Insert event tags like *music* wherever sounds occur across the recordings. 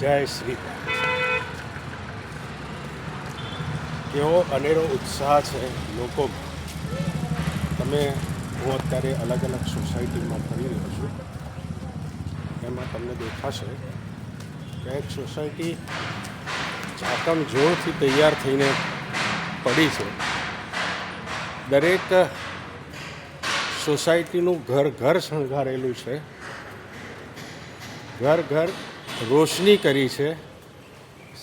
જય શ્રી કેવો અનેરો ઉત્સાહ છે લોકોમાં. તમે, હું અત્યારે અલગ અલગ સોસાયટીમાં ફરી રહ્યો છું. એમાં તમને દેખાશે કે એક સોસાયટી ચાકમ જોરથી તૈયાર થઈને પડી છે. દરેક સોસાયટીનું ઘર ઘર શણગારેલું છે. ઘર ઘર રોશની કરી છે.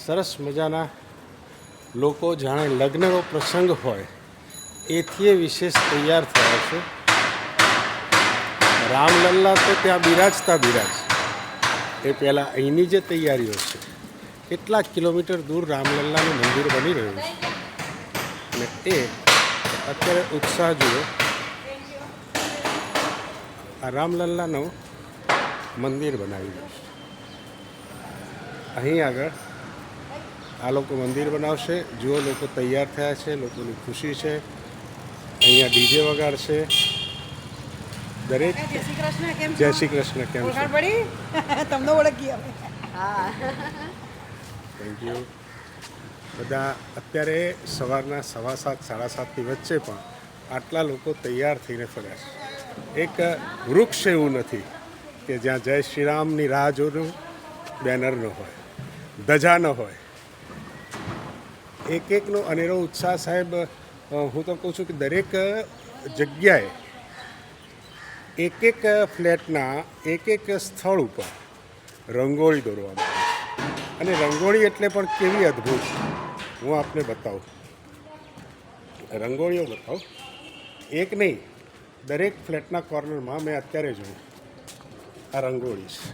સરસ મજાના લોકો જાણે લગ્નનો પ્રસંગ હોય, એથી એ વિશેષ તૈયાર થયા છે. રામલલ્લા તો ત્યાં બિરાજતા બિરાજ એ પહેલાં અહીંની જે તૈયારીઓ છે કેટલાક કિલોમીટર દૂર રામલલ્લાનું મંદિર બની રહ્યું છે? અને એ અત્યારે ઉત્સાહ જુઓ. આ રામલલ્લાનું મંદિર બનાવી રહ્યું છે. અહીં આગળ આ લોકો મંદિર બનાવશે. જુઓ લોકો તૈયાર થયા છે લોકોની ખુશી છે. અહીંયા ડીજે વગાડશે દરેક જય શ્રી કૃષ્ણ કેમ છો? જય શ્રી કૃષ્ણ કેમ છો? ઓળખાણ પડી? *laughs* તમને ઓળખી થેન્ક યુ બધા અત્યારે સવારના સવા સાત સાડા સાતની વચ્ચે પણ આટલા લોકો તૈયાર થઈને ફર્યા છે. એક વૃક્ષ એવું નથી કે જ્યાં જય શ્રીરામની રાહ જોનું બેનર ન હોય. ધજા ન હોય. એક એકનો અનેરો ઉત્સાહ સાહેબ હું તો કહું છું કે દરેક જગ્યાએ એક એક ફ્લેટના એક એક સ્થળ ઉપર રંગોળી દોરવામાં આવે અને રંગોળી એટલે પણ કેવી અદ્ભુત? હું આપને બતાવું. રંગોળીઓ બતાવું. એક નહીં, દરેક ફ્લેટના કોર્નરમાં મેં અત્યારે જોયું. આ રંગોળી છે.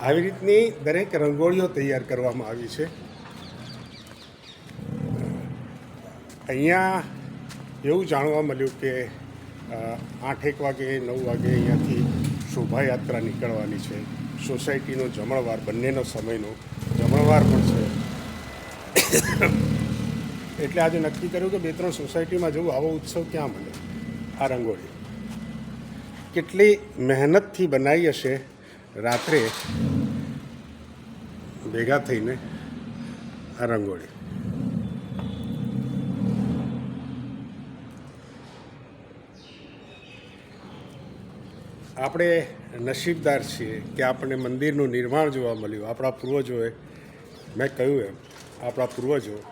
આવી રીતની દરેક રંગોળીઓ તૈયાર કરવામાં આવી છે. અહીંયા એવું જાણવા મળ્યું કે આઠેક વાગે, નવ વાગે અહીંયાથી શોભાયાત્રા નીકળવાની છે. સોસાયટીનો જમણવાર, બંનેનો સમયનો જમણવાર પણ છે. એટલે આજે નક્કી કર્યું કે બે ત્રણ સોસાયટીમાં જવું, આવો ઉત્સવ ક્યાં મળે? આ રંગોળી. કેટલી મહેનતથી બનાવી હશે રાત્રે ભેગા થઈને આ રંગોળી. આપણે નસીબદાર છીએ કે આપણને મંદિરનું નિર્માણ જોવા મળ્યું. આપણા પૂર્વજોએ, મેં કહ્યું એમ, આપણા પૂર્વજો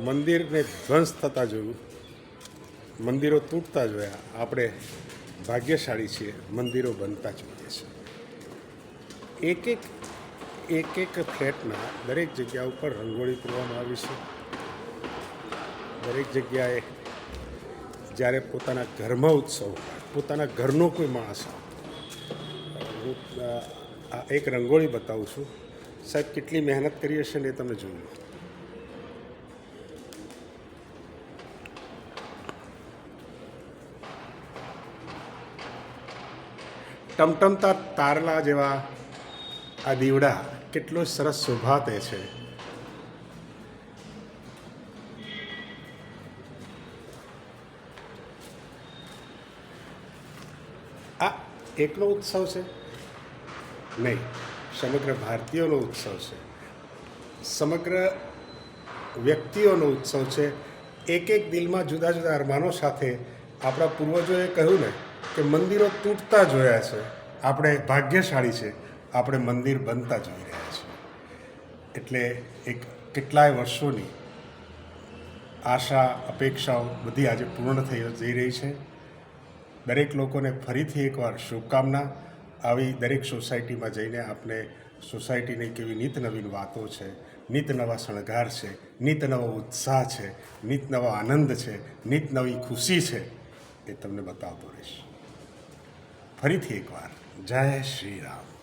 મંદિરને ધ્વંસ થતાં જોયું. મંદિરો તૂટતા જોયા. આપણે ભાગ્યશાળી છીએ, મંદિરો બનતા જોઈએ છીએ. એક એક એક એક ફ્લેટના દરેક જગ્યા ઉપર રંગોળી પૂરવામાં આવી છે. દરેક જગ્યાએ જ્યારે પોતાના ઘરમાં ઉત્સવ પોતાના ઘરનો કોઈ માણસ હું એક રંગોળી બતાવું છું. સાહેબ, કેટલી મહેનત કરી હશે ને એ તમે લો. ટમટમતા તારલા જેવા આ દીવડા કેટલો સરસ શોભાતે છે. આ એકલો ઉત્સવ છે? નહીં, સમગ્ર ભારતીયોનો ઉત્સવ છે. સમગ્ર વ્યક્તિઓનો ઉત્સવ છે. એક એક દિલમાં જુદા જુદા અરમાનો સાથે આપણા પૂર્વજોએ કહ્યું ને કે મંદિરો તૂટતા જોયા છે. આપણે ભાગ્યશાળી છે આપણે મંદિર બનતા જોઈ રહ્યા છીએ. એટલે એક કેટલાય વર્ષોની આશા, અપેક્ષાઓ બધી આજે પૂર્ણ થઈ જઈ રહી છે. દરેક લોકોને ફરીથી એકવાર શુભકામના. આવી દરેક સોસાયટીમાં જઈને આપણે સોસાયટીની કેવી નિત નવીન વાતો છે, નિત નવા શણગાર છે, નિત નવો ઉત્સાહ છે, નિત નવો આનંદ છે, નિત નવી ખુશી છે એ તમને બતાવતો રહીશ. ફરીથી એકવાર, જય શ્રી રામ.